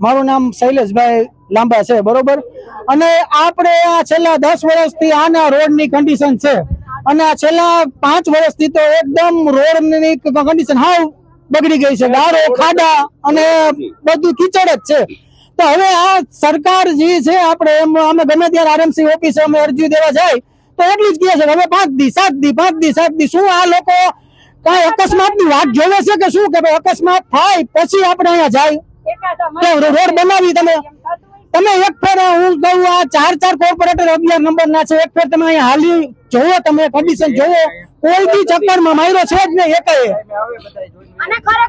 મારું નામ શૈલેષભાઈ લાંબા છે, બરોબર? અને આપણે આ છેલ્લા દસ વર્ષથી આના રોડની કન્ડિશન છે. અને આ છેલ્લા પાંચ વર્ષથી તો એકદમ રોડની કન્ડિશન હાવ બગડી ગઈ છે. ગારો, ખાડા અને બધું કીચડ જ છે. તો હવે આ સરકાર જે છે, આપણે એમ, અમે ગમે ત્યારે આરએમસી ઓફિસે અમે અરજી દેવા જાય, તો એટલી જ કહે છે હવે પાંચ દી, સાત દી, પાંચ દી, સાત દી, શું આ લોકો કઈ અકસ્માતની વાત જોવે છે કે શું? કે ભાઈ અકસ્માત થાય, પછી આપણે અહીંયા જાય. રોડ બનાવી તમે? તમે એક ફેર હું કહું આ ચાર ચાર કોર્પોરેટર અગિયાર નંબર ના છે એક ફેર તમે અહીંયા હાલી જોવો તમે કન્ડિશન જોવો. કોઈ બી ચક્કરમાં માર્યો છે જ નહીં એકાએ.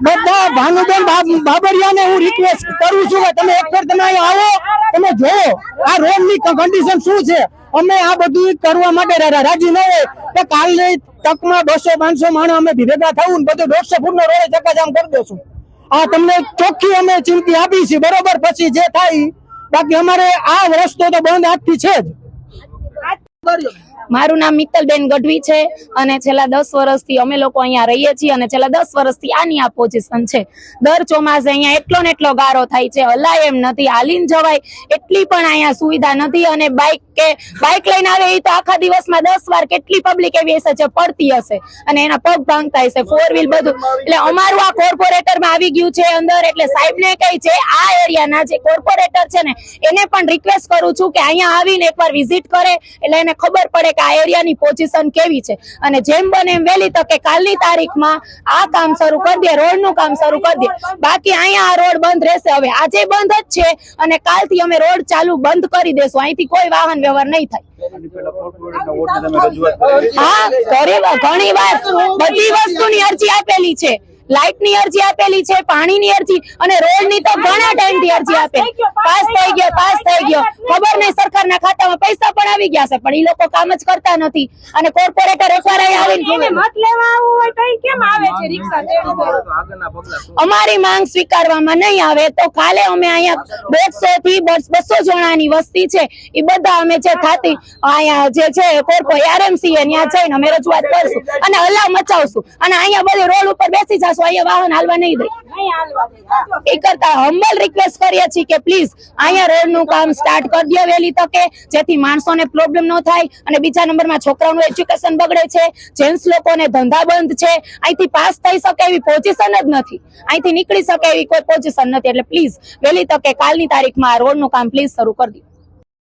બધા ભાનુબેન બાબ- બાબરિયાને હું રિક્વેસ્ટ કરું છું કે તમે એક ફેર તમે અહીંયા આવો તમે જોવો આ રોડની કન્ડિશન શું છે? અમે આ બધું કરવા માટે રાજી ન હોય કે કાલની તકમાં બસો પાંચસો માણસ અમે ભેગા થવું ને બધું દોઢસો ફૂટ નો રોડ ચક્કાજામ કરી દેશું આ તમને ચોખ્ખી અમે ચીમકી આપી છે, બરોબર? પછી જે થાય, બાકી અમારે આ રસ્તો તો બંધ આજથી છે જ. મારું નામ મિત્તલબેન ગઢવી છે અને છેલ્લા દસ વર્ષથી અમે લોકો અહીંયા રહીએ છીએ અને છેલ્લા દસ વર્ષથી આની આ પોઝિશન છે. દર ચોમાસે અહીંયા એટલો ને એટલો ગારો થાય છે, હલાય એમ નથી, હાલીને જવાય એટલી પણ અહીંયા સુવિધા નથી અને બાઇક કે બાઇક લઈને આવે એ તો આખા દિવસમાં દસ વાર કેટલી પબ્લિક એવી હશે જે પડતી હશે અને એના પગ ભાંગતા હશે ફોર વ્હીલ બધું. એટલે અમારું આ કોર્પોરેટરમાં આવી ગયું છે અંદર, એટલે સાહેબને કહી છે, આ એરિયાના જે કોર્પોરેટર છે ને, એને પણ રિક્વેસ્ટ કરું છું કે અહીંયા આવીને એકવાર વિઝિટ કરે, એટલે એને ખબર પડે કે આ એરિયાની પોઝિશન કેવી છે. અને જેમ બને એમ વહેલી તકે કાલની તારીખમાં આ કામ શરૂ કરી દે, રોડનું કામ શરૂ કરી દે. બાકી અહીંયા આ રોડ બંધ રહેશે. હવે આજે બંધ જ છે અને કાલથી અમે રોડ ચાલુ બંધ કરી દેશું. અહીંથી કોઈ વાહન વ્યવહાર નહીં થાય. હા ઘણી વાર બધી વસ્તુની અરજી આપેલી છે. લાઇટની અરજી આપેલી છે પાણીની અરજી અને રોડની તો ઘણા ટાઈમથી અરજી આપેલી પાસ થઈ ગયો પાસ થઈ ગયો ખબર નહીં સરકારના ખાતામાં પૈસા પણ આવી ગયા છે પણ એ લોકો કામ જ કરતા નથી. અને કોર્પોરેટર એકવાર આવીને મત લેવા આવવું હોય તો કેમ આવે છે? રિક્ષા અમારી માંગ સ્વીકારવામાં નહીં આવે તો કાલે અમે અહીંયા દોઢસો થી બસો જણાની વસ્તી છે. એ બધા અમે જે થતી અહીંયા જે છે કોર્પો આરએમસી ત્યાં જઈને અમે રજૂઆત કરશું અને હલ્લા મચાવશું. અને અહીંયા બધે રોડ ઉપર બેસી જશું. અહીંયા વાહન હાલવા નહીં દે. એ કરતા હમ્બલ રિક્વેસ્ટ કરીએ છીએ કે પ્લીઝ અહીંયા રોડનું કામ સ્ટાર્ટ કરી દો વહેલી તકે જેથી માણસોને પ્રોબ્લેમ ન થાય અને બીજા નંબરમાં છોકરાઓનું એજ્યુકેશન બગડે છે જેન્ટ્સ લોકોને ધંધા બંધ છે અહીંથી પાસ થઈ શકે એવી પોઝિશન જ નથી. અહીંથી નીકળી શકે એવી કોઈ પોઝિશન નથી. એટલે પ્લીઝ વહેલી તકે કાલની તારીખમાં આ રોડનું કામ પ્લીઝ શરૂ કરી દો